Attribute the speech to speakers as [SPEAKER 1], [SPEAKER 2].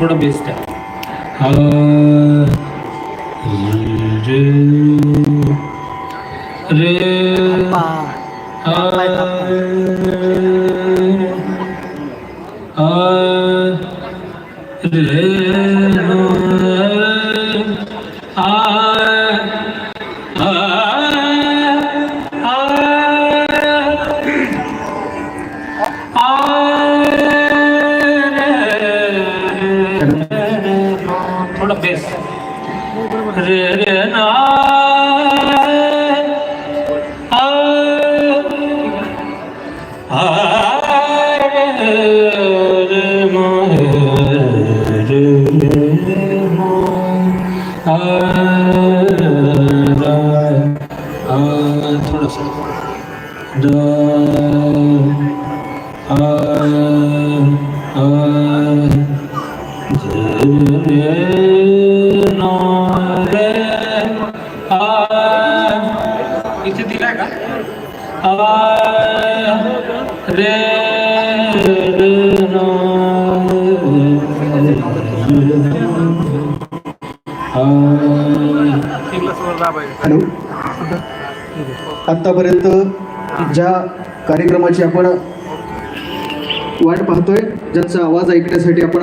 [SPEAKER 1] थोडं बेस्ट आहे. अ, रे रे
[SPEAKER 2] पा
[SPEAKER 1] अ, रे आ. थोडा बेस रे रे ना आ, आ, रे रे मा, रे रे मा, आ, रा, आ, थोडंसं ड आ, आ, इथे दिलाय का रे
[SPEAKER 3] हॅलो. आत्तापर्यंत ज्या कार्यक्रमाची आपण वाट पाहतोय ज्यांचा आवाज ऐकण्यासाठी आपण